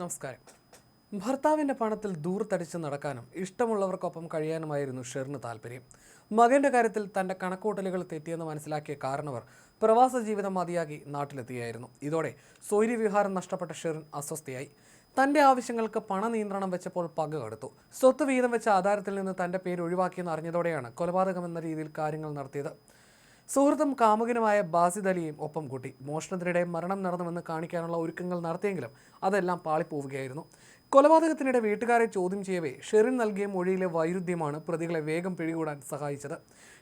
നമസ്കാരം. ഭർത്താവിന്റെ പണത്തിൽ ദൂർത്തടിച്ച് നടക്കാനും ഇഷ്ടമുള്ളവർക്കൊപ്പം കഴിയാനുമായിരുന്നു ഷെറിന് താല്പര്യം. മകന്റെ കാര്യത്തിൽ തന്റെ കണക്കൂട്ടലുകൾ തെറ്റിയെന്ന് മനസ്സിലാക്കിയ കാരണവർ പ്രവാസ ജീവിതം മതിയാക്കി നാട്ടിലെത്തിയായിരുന്നു. ഇതോടെ സൗര്യവിഹാരം നഷ്ടപ്പെട്ട ഷെറിൻ അസ്വസ്ഥയായി. തന്റെ ആവശ്യങ്ങൾക്ക് പണ നിയന്ത്രണം വെച്ചപ്പോൾ പക കടുത്തു. സ്വത്ത് വീതം വെച്ച ആധാരത്തിൽ നിന്ന് തന്റെ പേര് ഒഴിവാക്കിയെന്ന് അറിഞ്ഞതോടെയാണ് കൊലപാതകമെന്ന രീതിയിൽ കാര്യങ്ങൾ നടത്തിയത്. സുഹൃത്തും കാമുകനുമായ ബാസിദലിയും ഒപ്പം കൂട്ടി. മോഷണത്തിനിടെ മരണം നടന്നുവെന്ന് കാണിക്കാനുള്ള ഒരുക്കങ്ങൾ നടത്തിയെങ്കിലും അതെല്ലാം പാളിപ്പോവുകയായിരുന്നു. കൊലപാതകത്തിനിടെ വീട്ടുകാരെ ചോദ്യം ചെയ്യവേ ഷെറിൻ നൽകിയ മൊഴിയിലെ വൈരുദ്ധ്യമാണ് പ്രതികളെ വേഗം പിടികൂടാൻ സഹായിച്ചത്.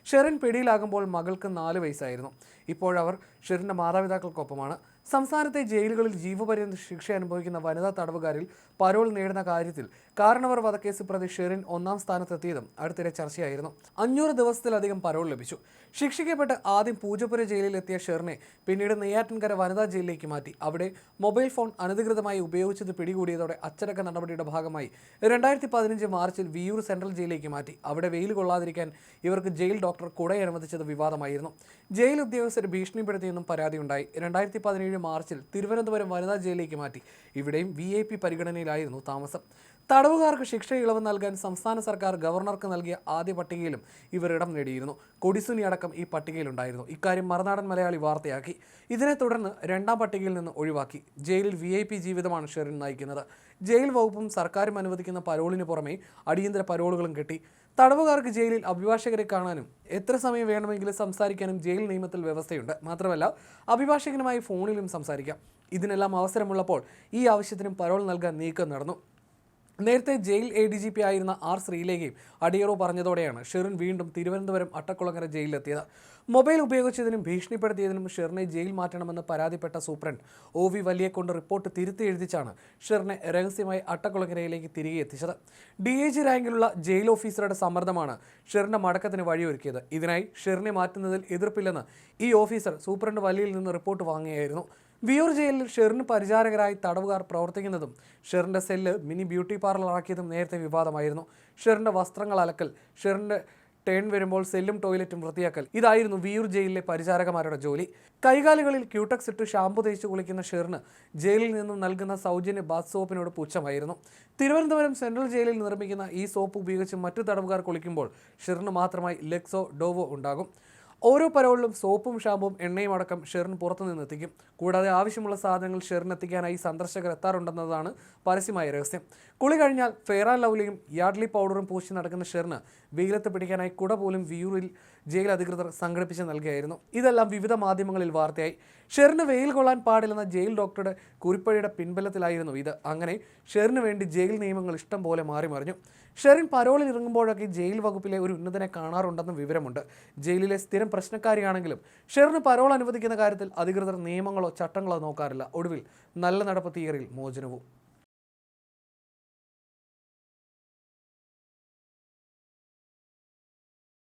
ഷെറിൻ പിടിയിലാകുമ്പോൾ മകൾക്ക് നാല് വയസ്സായിരുന്നു. ഇപ്പോഴവർ ഷെറിന്റെ മാതാപിതാക്കൾക്കൊപ്പമാണ്. സംസ്ഥാനത്തെ ജയിലുകളിൽ ജീവപര്യന്ത ശിക്ഷ അനുഭവിക്കുന്ന വനിതാ തടവുകാരിൽ പരോൾ നേടുന്ന കാര്യത്തിൽ കാരണവർ വധക്കേസ് പ്രതി ഷെറിൻ ഒന്നാം സ്ഥാനത്തെത്തിയതും അടുത്തിടെ ചർച്ചയായിരുന്നു. അഞ്ഞൂറ് ദിവസത്തിലധികം പരോൾ ലഭിച്ചു. ശിക്ഷിക്കപ്പെട്ട് ആദ്യം പൂജപ്പുര ജയിലിൽ എത്തിയ ഷെറിനെ പിന്നീട് നെയ്യാറ്റിൻകര വനിതാ ജയിലിലേക്ക് മാറ്റി. അവിടെ മൊബൈൽ ഫോൺ അനധികൃതമായി ഉപയോഗിച്ചത് പിടികൂടിയതോടെ അച്ചടക്ക നടപടിയുടെ ഭാഗമായി രണ്ടായിരത്തി പതിനഞ്ച് മാർച്ചിൽ വിയൂർ സെൻട്രൽ ജയിലിലേക്ക് മാറ്റി. അവിടെ വെയിൽ കൊള്ളാതിരിക്കാൻ ഇവർക്ക് ജയിൽ ഡോക്ടർ കുട അനുവദിച്ചത് വിവാദമായിരുന്നു. ജയിൽ ഉദ്യോഗസ്ഥർ ഭീഷണിപ്പെടുത്തിയെന്നും പരാതിയുണ്ടായി. രണ്ടായിരത്തി പതിനേഴ് മാർച്ചിൽ തിരുവനന്തപുരം വനിതാ ജയിലിലേക്ക് മാറ്റി. ഇവിടെയും വി പരിഗണനയിലായിരുന്നു താമസം. തടവുകാർക്ക് ശിക്ഷ ഇളവ് നൽകാൻ സംസ്ഥാന സർക്കാർ ഗവർണർക്ക് നൽകിയ ആദ്യ പട്ടികയിലും ഇവർ ഇടം നേടിയിരുന്നു. കൊടിസുനി അടക്കം ഈ പട്ടികയിലുണ്ടായിരുന്നു. ഇക്കാര്യം മറുനാടൻ മലയാളി വാർത്തയാക്കി. ഇതിനെ തുടർന്ന് രണ്ടാം പട്ടികയിൽ നിന്ന് ഒഴിവാക്കി. ജയിലിൽ വി ഐ പി ജീവിതമാണ് ഷെറിൻ നയിക്കുന്നത്. ജയിൽ വകുപ്പും സർക്കാരും അനുവദിക്കുന്ന പരോളിന് പുറമെ അടിയന്തര പരോളുകളും കിട്ടി. തടവുകാർക്ക് ജയിലിൽ അഭിഭാഷകരെ കാണാനും എത്ര സമയം വേണമെങ്കിലും സംസാരിക്കാനും ജയിൽ നിയമത്തിൽ വ്യവസ്ഥയുണ്ട്. മാത്രമല്ല അഭിഭാഷകനുമായി ഫോണിലും സംസാരിക്കാം. ഇതിനെല്ലാം അവസരമുള്ളപ്പോൾ ഈ ആവശ്യത്തിനും പരോൾ നൽകാൻ നീക്കം നടന്നു. നേരത്തെ jail A D G P ആയിരുന്ന ആർ ശ്രീലേഖയും അടിയറോ പറഞ്ഞതോടെയാണ് ഷെറിൻ വീണ്ടും തിരുവനന്തപുരം അട്ടക്കുളങ്ങര ജയിലിലെത്തിയത്. മൊബൈൽ ഉപയോഗിച്ചതിനും ഭീഷണിപ്പെടുത്തിയതിനും ഷെറിനെ ജയിൽ മാറ്റണമെന്ന് പരാതിപ്പെട്ട സൂപ്രണ്ട് ഒ വി വലിയെ കൊണ്ട് റിപ്പോർട്ട് തിരുത്തി എഴുതിച്ചാണ് ഷെറിനെ രഹസ്യമായി അട്ടക്കുളങ്ങരയിലേക്ക് തിരികെ എത്തിച്ചത്. ഡി എ ജി റാങ്കിലുള്ള ജയിൽ ഓഫീസറുടെ സമ്മർദ്ദമാണ് ഷെറിന്റെ മടക്കത്തിന് വഴിയൊരുക്കിയത്. ഇതിനായി ഷെറിനെ മാറ്റുന്നതിൽ എതിർപ്പില്ലെന്ന് ഈ ഓഫീസർ സൂപ്രണ്ട് വലിയിൽ നിന്ന് റിപ്പോർട്ട് വാങ്ങിയായിരുന്നു വിയൂർ ജയിലിൽ ഷെറിന് പരിചാരകരായി തടവുകാർ പ്രവർത്തിക്കുന്നതും ഷെറിന്റെ സെല്ല് മിനി ബ്യൂട്ടി പാർലർ ആക്കിയതും നേരത്തെ വിവാദമായിരുന്നു. ഷെറിന്റെ വസ്ത്രങ്ങൾ അലക്കൽ ഷെറിന്റെ ടേൺ വരുമ്പോൾ സെല്ലും ടോയ്ലറ്റും വൃത്തിയാക്കൽ ഇതായിരുന്നു വിയൂർ ജയിലിലെ പരിചാരകമാരുടെ ജോലി. കൈകാലുകളിൽ ക്യൂട്ടക്സ് ഇട്ട് ഷാമ്പു തേച്ച് കുളിക്കുന്ന ഷെറിന് ജയിലിൽ നിന്നും നൽകുന്ന സൗജന്യ ബാത്ത് സോപ്പിനോട് പുച്ഛമായിരുന്നു. തിരുവനന്തപുരം സെൻട്രൽ ജയിലിൽ നിർമ്മിക്കുന്ന ഈ സോപ്പ് ഉപയോഗിച്ച് മറ്റു തടവുകാർ കുളിക്കുമ്പോൾ ഷെറിന് മാത്രമായി ലെക്സോ ഡോവോ ഉണ്ടാകും. ഓരോ പരോളിലും സോപ്പും ഷാമ്പും എണ്ണയും അടക്കം ഷെറിൻ പുറത്തുനിന്ന് എത്തിക്കും കൂടാതെ ആവശ്യമുള്ള സാധനങ്ങൾ ഷെറിന് എത്തിക്കാനായി സന്ദർശകർ എത്താറുണ്ടെന്നതാണ് പരസ്യമായ രഹസ്യം. കുളി കഴിഞ്ഞാൽ ഫെയർ ആൻഡ് ലവ്ലിയും യാഡ്ലി പൗഡറും പൂശി നടക്കുന്ന ഷെറിന് വെയിലത്ത് പിടിക്കാനായി കുട പോലും വിയൂറിൽ ജയിൽ അധികൃതർ സംഘടിപ്പിച്ച് നൽകിയായിരുന്നു. ഇതെല്ലാം വിവിധ മാധ്യമങ്ങളിൽ വാർത്തയായി. ഷെറിന് വെയിൽ കൊള്ളാൻ പാടില്ലെന്ന ജയിൽ ഡോക്ടറുടെ കുറിപ്പഴിയുടെ പിൻബലത്തിലായിരുന്നു ഇത്. അങ്ങനെ ഷെറിന് വേണ്ടി ജയിൽ നിയമങ്ങൾ ഇഷ്ടം പോലെ മാറി മറിഞ്ഞു. ഷെറിൻ പരോളിൽ ഇറങ്ങുമ്പോഴൊക്കെ ജയിൽ വകുപ്പിലെ ഒരു ഉന്നതനെ കാണാറുണ്ടെന്ന് വിവരമുണ്ട്. ജയിലിലെ സ്ഥിരം പ്രശ്നക്കാരിയാണെങ്കിലും ഷെറിന് പരോൾ അനുവദിക്കുന്ന കാര്യത്തിൽ അധികൃതർ നിയമങ്ങളോ ചട്ടങ്ങളോ നോക്കാറില്ല. ഒടുവിൽ നല്ല നടപ്പ് തിയറിയിൽ മോചനവും.